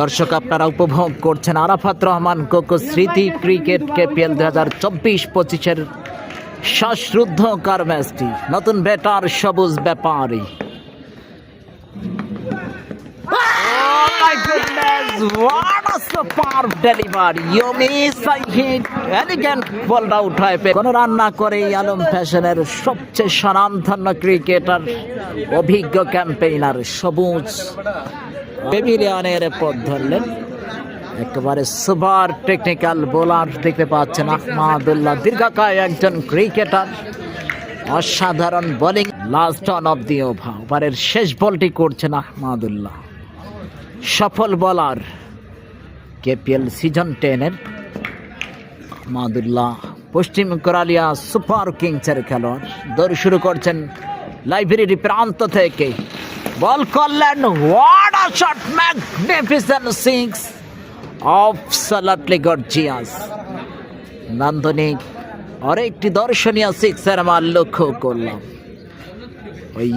দর্শক, আপনারা উপভোগ করছেন আরাফাত রহমান কোকো স্মৃতি ক্রিকেট কেপিএল দু হাজার চব্বিশ পঁচিশের শ্বাসরুদ্ধকার ম্যাচটি। নতুন ব্যাটার সবুজ ব্যাপারী। Oh করে ফ্যাশনের সবচেয়ে স্বনামধন্য ক্রিকেটার, অভিজ্ঞ ক্যাম্পেইনার সবুজ। পেভিলিয়নের পথ ধরলেন। একেবারে সুপার টেকনিক্যাল বোলার দেখতে পাচ্ছেন আহমাদুল্লাহ, দীর্ঘকায় একজন ক্রিকেটার অসাধারণ bowling last one of the over ওভারের শেষ বলটি করছেন আহমাদুল্লাহ। সফল বলার কেপিএল সিজন টেনের আহমাদুল্লাহ, পশ্চিম কোরালিয়া সুপার কিংসের খেলোয়াড়। দৌড় শুরু করছেন লাইব্রেরি প্রান্ত থেকে। বল করলেন what a shot magnificent six off সালাটলি gorgeous নান্দনিক, আরেকটি দর্শনীয় সিক্সের আমার লক্ষ্য করলাম। ওই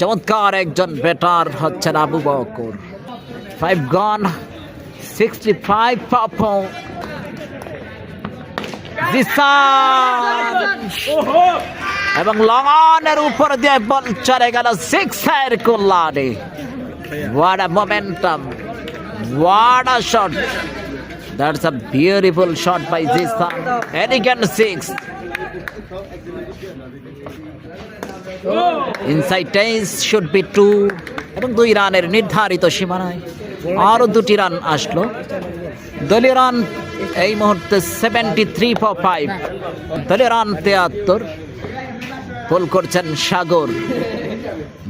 চমৎকার একজন ব্যাটার হচ্ছেন Abu Bakar. Five gone sixty five পাপো এবং লঙ্গনের উপর দিয়ে বল চলে গেল সিক্স এর কল্যাণে What a momentum. What a shot. That's a beautiful shot by Zistan. Elegant six. Inside tens should be two এবং দুই রানের নির্ধারিত সীমানায় আরও দুটি রান আসলো দলীয় রান এই মুহূর্তে সেভেন্টি থ্রি ফর ফাইভ দলীয় রান তেয়াত্তর গোল করছেন সাগর।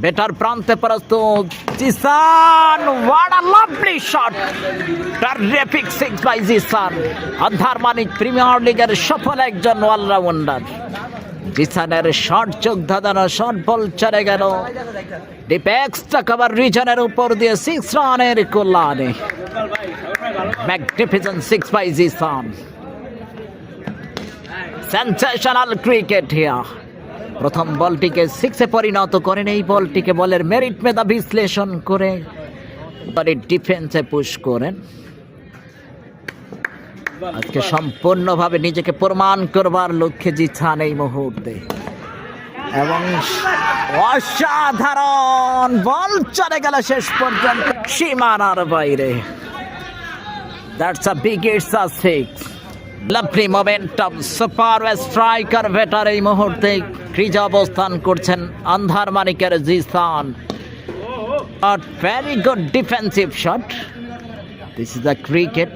বেটার প্রান্তে প্রস্তুত Zisan. What a lovely shot terrific six by Zisan. Andhar Manik premier লিগের সফল একজন অলরাউন্ডার জিসানের শট চোখ ধাঁধানো শট বল চলে গেল। ডিপ কভার রিজনের উপর দিয়ে সিক্স রানের কল্যাণে। Magnificent six by Zisan. Sensational cricket here প্রথম বলটিকে সিক্সে পরিণত করেন। এই বলটিকে বলের মেরিট মেধা বিশ্লেষণ করে বাড়ির ডিফেন্সে পুশ করেন। আজকে সম্পূর্ণভাবে নিজেকে প্রমাণ করবার লক্ষ্যে জিছান এই মুহূর্তে। এবং অসাধারণ বল চলে গেল শেষ পর্যন্ত সীমানার বাইরে। That's a big it's a six lovely momentum super striker batter এই মুহূর্তে ক্রিজে অবস্থান করছেন আন্ধার মানিকের Zisan. Very good defensive shot this is the cricket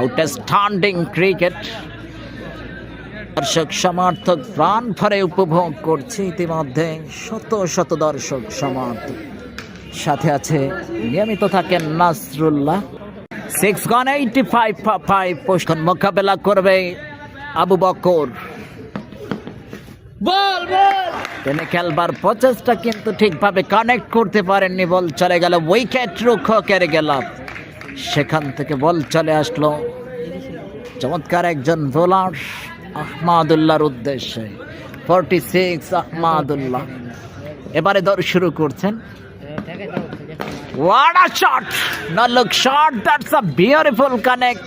outstanding cricket দর্শক, সমর্থক প্রাণ ভরে উপভোগ করছে ইতিমধ্যে শত শত দর্শক, সমর্থক। সাথে আছে, নিয়মিত থাকেন Nasrullah. Six gone eighty five five post মোকাবেলা করবে আবু বকর। বল বল। তিনি খেলবার প্রচেষ্টা কিন্তু ঠিকভাবে কানেক্ট করতে পারেননি বল চলে গেল উইকেট রক্ষকের গেলাম। সেখান থেকে বল চলে আসলো। চমৎকার একজন বোলার আহমাদুল্লাহর উদ্দেশ্যে। Forty six Ahmadullah. এবারে দৌড় শুরু করছেন। What a shot! Now look shot, that's a beautiful connect.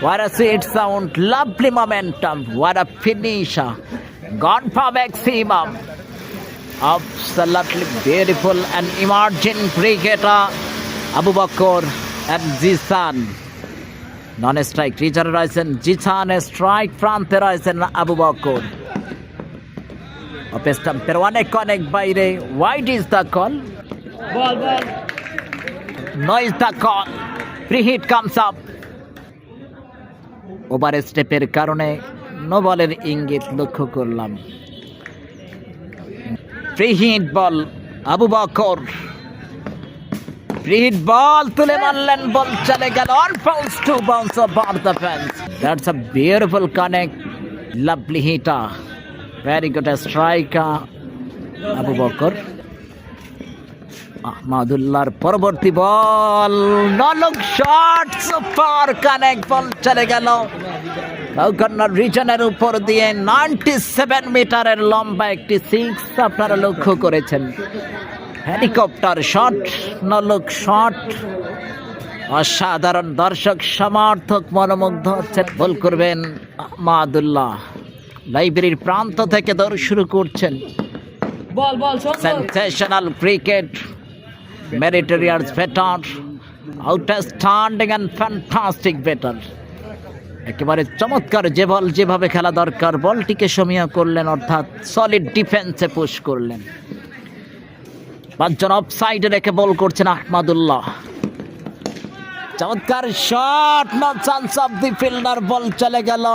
What a sweet sound, lovely momentum. What a finisher. Gone for maximum. Absolutely beautiful and emerging cricketer Abu Bakr and Zisan. Non striker রিজারে রয়েছেন Jisan strike প্রান্তে রয়েছেন Abu Bakr of স্টাম্পের অনেক অনেক বাইরে white is the call ball ball No is the call. Hit comes up. Over স্টেপের কারণে no বলের ইঙ্গিত লক্ষ্য করলাম। Free hit ball, Abu Bakar. Free hit ball তুলে মারলেন, বল চলে গেল। On falls to bounce off bar the fans that's a beautiful connect lovely hitter very good striker Abu Bakar. আহমাদুল্লাহর পরবর্তী বল। নলক শট সুপার কানেক্ট বল চলে গেল। নৌকন্যার রিজনের উপর দিয়ে ninety seven মিটারের লম্বা একটি সিক্স আপনারা লক্ষ্য করেছেন। হেলিকপ্টার শট নলক শট অসাধারণ দর্শক সমর্থক মনোমুগ্ধ হচ্ছেন ভুল করবেন মাদুল্লাহ লাইব্রেরির প্রান্ত থেকে দৌড় শুরু করছেন। Ball ball. Sensational cricket, meritorious batter, outstanding and fantastic batter. একেবারে চমৎকার যে বল যেভাবে খেলা দরকার। বলটিকে সমীহ করলেন অর্থাৎ সলিড ডিফেন্সে পুশ করলেন। পাঁচজন অফ সাইডে রেখে বল করছেন আহমাদুল্লাহ। চমৎকার shot no chance of the fielder ball চলে গেল।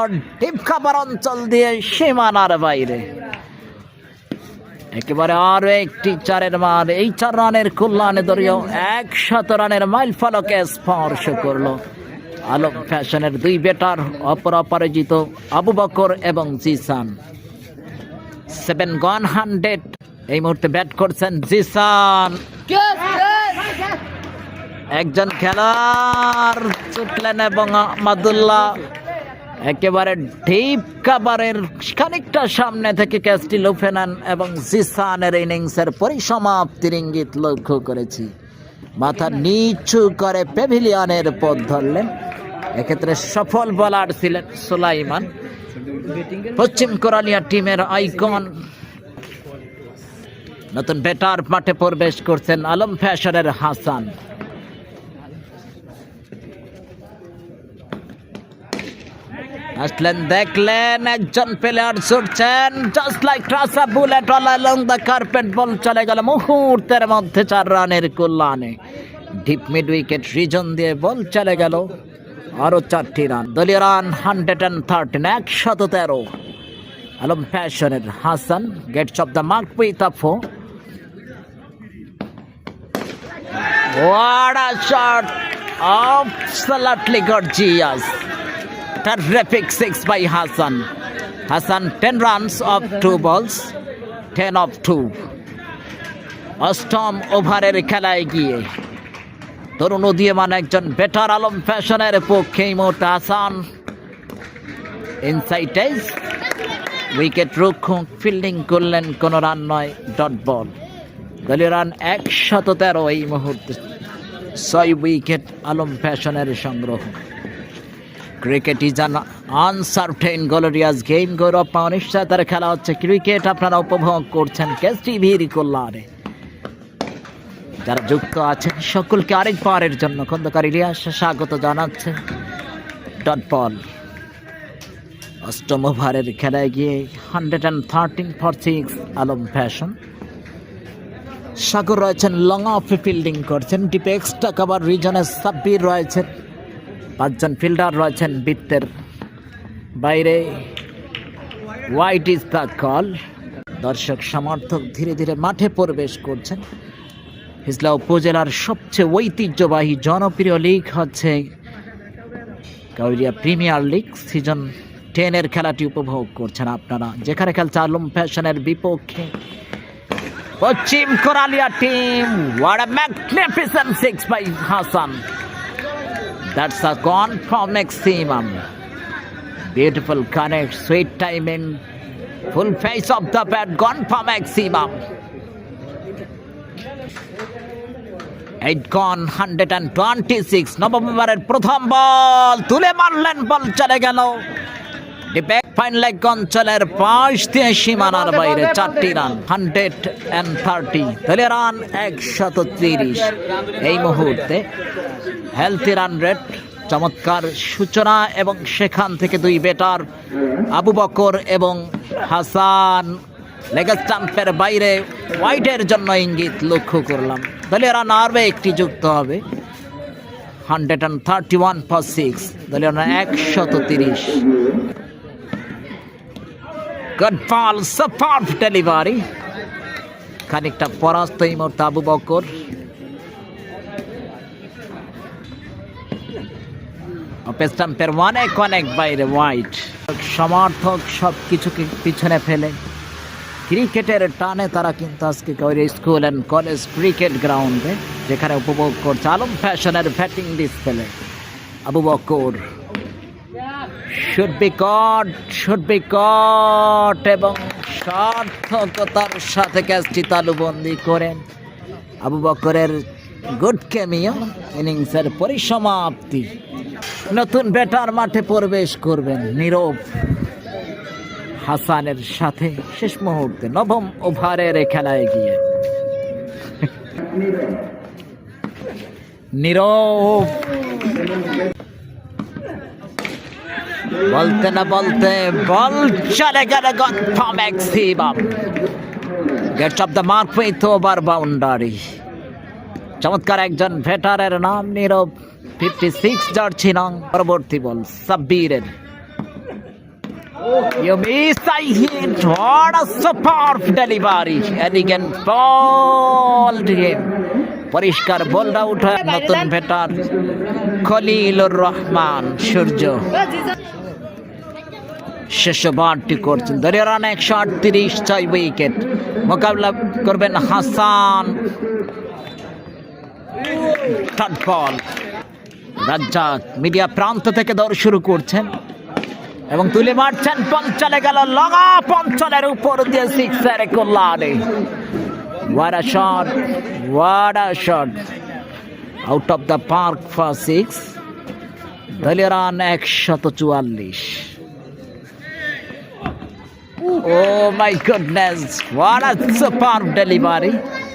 ডিপ খাবার অঞ্চল দিয়ে সীমানার বাইরে। একেবারে আরও একটি চারের মান এই চার রানের কল্যাণে দলীয় একশত রানের মাইল ফলকে স্পর্শ করল। আলম ফ্যাশনের দুই বেটার অপর অপরাজিত আবু বকর এবং জিসান। Seven one hundred. এই মুহূর্তে ব্যাট করছেন জিসান। একজন খেলার ছুটলেন এবং আহমাদুল্লাহ একেবারে ডিপ কাবারের খানিকটা সামনে থেকে ক্যাচটি লুফে নেন এবং জিসানের ইনিংসের পরিসমাপ্তির ইঙ্গিত লক্ষ্য করেছি। মাথা নিচু করে পেভিলিয়নের পথ ধরলেন। এক্ষেত্রে সফল বলার ছিলেন সুলাইমান। পশ্চিম কোরালিয়া টিমের আইকন নতুন ব্যাটার মাঠে প্রবেশ করছেন আলম ফ্যাশনের হাসান। আসলেন, দেখলেন, একজন প্লেয়ার ছুটছেন just like ট্রাসা bullet all along the carpet ball চলে গেল মুহূর্তের মধ্যে চার রানের কল্যাণে ডিপ মিড উইকেট রিজন দিয়ে বল চলে গেল, আরও চারটি রান দলীয় রান হান্ড্রেড অ্যান্ড থার্টিন একশত তেরো আলম ফ্যাশনের Hasan gets off the mark with a four What a shot! Absolutely gorgeous. Terrific six by Hassan. Hassan 10 runs of 2 balls, 10 of 2. অষ্টম ওভারের খেলায় গিয়ে তরুণ উদীয়মান একজন বেটার আলম ফ্যাশনের পক্ষে এই মুহূর্তে আসান ইনসাইটাইজ উইকেট রক্ষক ফিল্ডিং করলেন কোনো রান নয় ডট বল দলীয় রান একশত তেরো এই মুহূর্তে ছয় উইকেট আলম ফ্যাশনের সংগ্রহ cricket is an uncertain glorious game গৌরব অনিশ্চয়তার খেলা হচ্ছে ক্রিকেট আপনারা উপভোগ করছেন কেস টিভির কল্যাণে যারা যুক্ত আছেন, সকলকে আরেক আরেকবারের জন্য খন্দকার ইলিয়াস স্বাগত জানাচ্ছে। ডট বল অষ্টম ওভারের খেলায় গিয়ে hundred and thirteen for six Alam Fashion. Sagar রয়েছেন লং অফে ফিল্ডিং করছেন ডিপে এক্সট্রা কাভার রিজনে সাব্বির রয়েছেন। পাঁচজন ফিল্ডার রয়েছেন বৃত্তের বাইরে। হোয়াইট ইজ দ্য কল দর্শক, সমর্থক ধীরে ধীরে মাঠে প্রবেশ করছেন। হিজলা উপজেলার সবচেয়ে ঐতিহ্যবাহী জনপ্রিয় লিগ হচ্ছে কাউরিয়া প্রিমিয়ার লিগ। সিজন টেনের খেলাটি উপভোগ করছেন আপনারা। যেখানে খেলছে আলম ফ্যাশনের বিপক্ষে। পশ্চিম Koralia team a magnificent six by Hassan that's a gone from maximum beautiful connect sweet timing full face of the bat gone for maximum eight gone hundred and twenty six নবম্বরের প্রথম বল তুলে মারলেন বল চলে অঞ্চলের পাশ দিয়ে সীমানার বাইরে চারটি রান হান্ড্রেড অ্যান্ড থার্টি তাহলে রান একশত তিরিশ। এই মুহূর্তে হেলথি রান রেট চমৎকার সূচনা এবং সেখান থেকে দুই বেটার আবু বকর এবং হাসান। লেগ স্টাম্পের বাইরে হোয়াইটের জন্য ইঙ্গিত লক্ষ্য করলাম। দলীয় রান আরও একটি যুক্ত হবে। Hundred and thirty one for six দলীয় রান একশত তিরিশ। Good ball delivery. খানিকটা পরাস্ত এই আবু বকর। অপেস স্টাম্পের অনেক অনেক বাইরে হোয়াইট সমর্থক সব কিছুকে পিছনে ফেলে। ক্রিকেটের টানে তারা কিন্তু আজকে স্কুল অ্যান্ড কলেজ ক্রিকেট গ্রাউন্ডে যেখানে উপভোগ করছে আলম ফ্যাশনের batting display Abu Bakar. Should be caught should be caught এবং সার্থকতার সাথে ক্যাচটি তালুবন্দি করেন। আবু বকরের গুড কেমিও ইনিংসের পরিসমাপ্তি। নতুন ব্যাটার মাঠে প্রবেশ করবেন নীরব হাসানের সাথে। শেষ মুহূর্তে নবম ওভারের খেলায় গিয়ে। নীরব। বলতে না বলতে বল চলে গেল গন্ধ maximum gets off the mark with over boundary চমৎকার একজন ভেটারের নাম নীরব। ফিফটি সিক্স জার্সি নং পরবর্তী বল সাব্বিরের। You miss, I hit. What a পরিষ্কার বল আউট নতুন ভেটার। খলিলুর রহমান, সূর্য। শেষ বারটি করছেন দলীয় রান একশো আটত্রিশ, ছয় উইকেট মোকাবিলা করবেন হাসান থার্ড রাজ্জাক মিডিয়া প্রান্ত থেকে দৌড় শুরু করছেন এবং তুলে মারছেন পঞ্চলে গেল লগা পঞ্চলের উপর দিয়ে সিক্সার কল্যাণে shot! What a shot! Out of the park for six. দলীয় রান একশত চুয়াল্লিশ Oh my goodness! What a superb delivery!